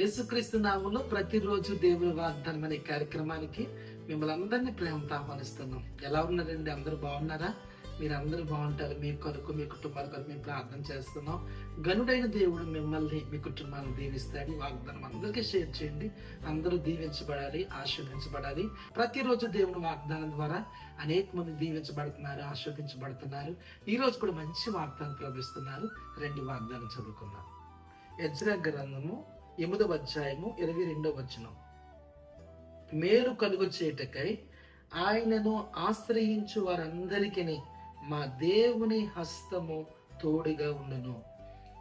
యేసుక్రీస్తు నామంలో ప్రతిరోజు దేవుని వాగ్దానం అనే కార్యక్రమానికి మిమ్మల్ని అందరినీ ప్రేమతో ఆహ్వానిస్తున్నాం. ఎలా ఉన్నారండి? అందరూ బాగున్నారా? మీరు అందరూ బాగుంటారు. మీ కొరకు మీ కుటుంబాల కొరకు మేము ప్రార్థన చేస్తున్నాం. గనుడైన దేవుడు మిమ్మల్ని మీ కుటుంబాన్ని దీవిస్తాడు. వాగ్దానం అందరికీ షేర్ చేయండి. అందరూ దీవించబడాలి ఆశీర్వదించబడాలి. ప్రతిరోజు దేవుని వాగ్దానం ద్వారా అనేక మంది దీవించబడుతున్నారు ఆశీర్వదించబడుతున్నారు. ఈ రోజు కూడా మంచి వాగ్దానం ప్రవేశిస్తున్నారు రెండు వాగ్దానం చదువుకుందాం. యజ్ర గ్రంథము ఎనిమిదవ అధ్యాయము ఇరవై రెండవ వచనం. మేలు కలుగు చేటకై ఆయనను ఆశ్రయించు వారందరికీ మా దేవుని హస్తము తోడుగా ఉండను.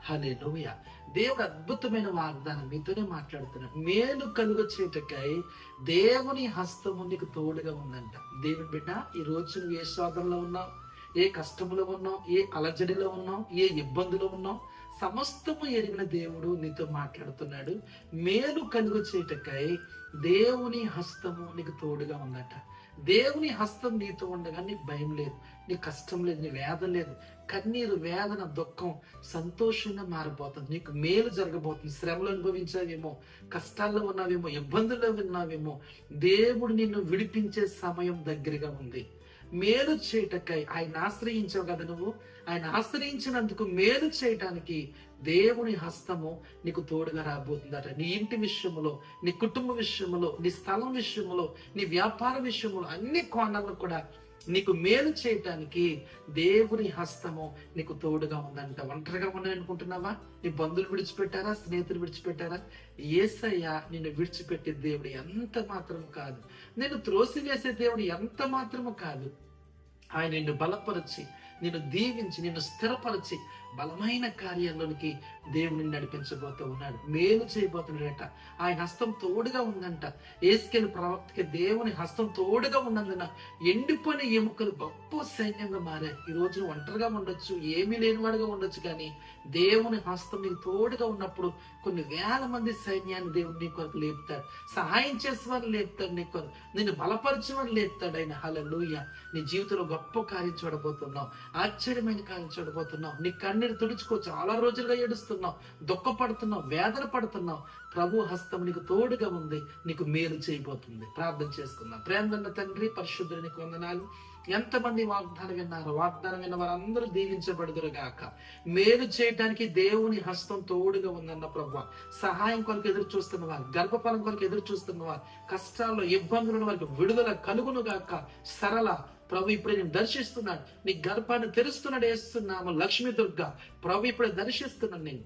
హలే లోయ దేవుడు అద్భుతమైన వాగ్దానం మీతోనే మాట్లాడుతున్నాడు. మేలు కలుగు చేటకై దేవుని హస్తము నీకు తోడుగా ఉందంట. దేవుని బిడ్డ ఈ రోజు నువ్వు ఏ శోధంలో ఉన్నావు? ఏ కష్టములో ఉన్నాం ఏ అలజడిలో ఉన్నాం ఏ ఇబ్బందులో ఉన్నాం సమస్తము ఎరిగిన దేవుడు నీతో మాట్లాడుతున్నాడు. మేలు కలుగు చేటకై దేవుని హస్తము నీకు తోడుగా ఉందట. దేవుని హస్తం నీతో ఉండగా నీకు భయం లేదు నీ కష్టం లేదు నీ వేదన లేదు. కన్నీరు వేదన దుఃఖం సంతోషంగా మారిపోతుంది. నీకు మేలు జరగబోతుంది. శ్రమలు అనుభవించావేమో కష్టాల్లో ఉన్నావేమో ఇబ్బందుల్లో ఉన్నావేమో దేవుడు నిన్ను విడిపించే సమయం దగ్గరగా ఉంది. మేలు చేయటకై ఆయన ఆశ్రయించావు కదా నువ్వు? ఆయన ఆశ్రయించినందుకు మేలు చేయటానికి దేవుని హస్తము నీకు తోడుగా రాబోతుందట. నీ ఇంటి విషయంలో నీ కుటుంబ విషయంలో నీ స్థలం విషయంలో నీ వ్యాపార విషయంలో అన్ని కోణాల్లో కూడా నీకు మేలు చేయటానికి దేవుని హస్తము నీకు తోడుగా ఉందంట. ఒంటరిగా ఉన్నాయనుకుంటున్నావా నీ బంధువులు విడిచిపెట్టారా? స్నేహితులు విడిచిపెట్టారా? ఏసయ్య నిన్ను విడిచిపెట్టే దేవుడు ఎంత మాత్రము కాదు. నేను త్రోసివేసే దేవుడు ఎంత మాత్రము కాదు. ఆయన నిన్ను బలపరిచి నిన్ను దీవించి నిన్ను స్థిరపరిచి బలమైన కార్యాల్లోనికి దేవుని నడిపించబోతూ ఉన్నాడు. మేలు చేయబోతున్నాడట. ఆయన హస్తం తోడుగా ఉందంట. ఏసుకెళ్ళి ప్రవక్తకి దేవుని హస్తం తోడుగా ఉన్నందున ఎండిపోయిన ఎముకలు గొప్ప సైన్యంగా మారాయి. ఈ రోజు ఒంటరిగా ఉండొచ్చు ఏమీ లేనివాడుగా ఉండొచ్చు కానీ దేవుని హస్తం నీకు తోడుగా ఉన్నప్పుడు కొన్ని వేల మంది సైన్యాన్ని దేవుడు నీ కొరకు లేపుతాడు. సహాయం చేసేవారు లేపుతాడు నీ కొరకు. నిన్ను బలపరిచేవాడు లేపుతాడు. ఆయన హలలుయ నీ జీవితంలో గొప్ప కార్యం చూడబోతున్నావు. ఆశ్చర్యమైన కార్యం చూడబోతున్నావు. నీ కన్నీరు తుడుచుకో చాలా రోజులుగా ఏడుస్తున్నావు దుఃఖపడుతున్నావు వేదన పడుతున్నావు. ప్రభు హస్తం నీకు తోడుగా ఉంది నీకు మేలు చేయబోతుంది. ప్రార్థన చేసుకుందాం. ప్రేమన్న తండ్రి పరిశుద్ధునికి వందనాలు. ఎంతమంది వాగ్దానం విన్నారు వాగ్దానం విన్న వారందరూ దీవించబడుదురు గాక మేలు చేయటానికి దేవుని హస్తం తోడుగా ఉందన్న ప్రభు. సహాయం కొరకు ఎదురు చూస్తున్న వారు గర్భఫలం కొరకు ఎదురు చూస్తున్న వారు కష్టాల్లో ఇబ్బందులు వారికి విడుదల కలుగును గాక సరళ ప్రభు ఇప్పుడే నేను దర్శిస్తున్నాడు నీ గర్భాన్ని తెరుస్తున్నాడు వేస్తున్నాము లక్ష్మీ దుర్గ ప్రభు ఇప్పుడే దర్శిస్తున్నాను నేను.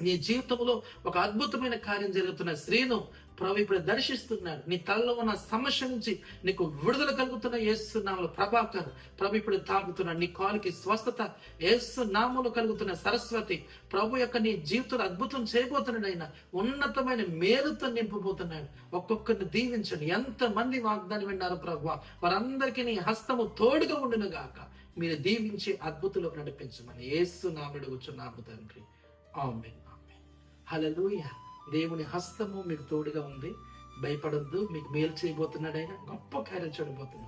నీ జీవితంలో ఒక అద్భుతమైన కార్యం జరుగుతున్న స్త్రీను ప్రభు ఇప్పుడు దర్శిస్తున్నాడు. నీ తలలో ఉన్న సమస్య నుంచి నీకు విడుదల కలుగుతున్న ఏస్తున్నాములు ప్రభాకర్ ప్రభు ఇప్పుడు తాగుతున్నాడు. నీ కాలుకి స్వస్థత ఏస్తున్నాములు కలుగుతున్న సరస్వతి ప్రభు యొక్క నీ జీవితంలో అద్భుతం చేయబోతున్నాడు ఆయన. ఉన్నతమైన మేలుతో నింపబోతున్నాడు. ఒక్కొక్కరిని దీవించండి. ఎంత మంది వాగ్దానం విన్నారు ప్రభు? వారందరికీ నీ హస్తము తోడుగా ఉండును గాక. మీరు దీవించి అద్భుతులు నడిపించమని ఏసు నాముడు కూర్చున్నాము తండ్రి. ఆమెన్. ఆమెన్. దేవుని హస్తము మీకు తోడుగా ఉంది. భయపడొద్దు. మీకు మేలు చేయబోతున్నాడు ఆయన. గొప్ప కార్యం చూడబోతున్నాడు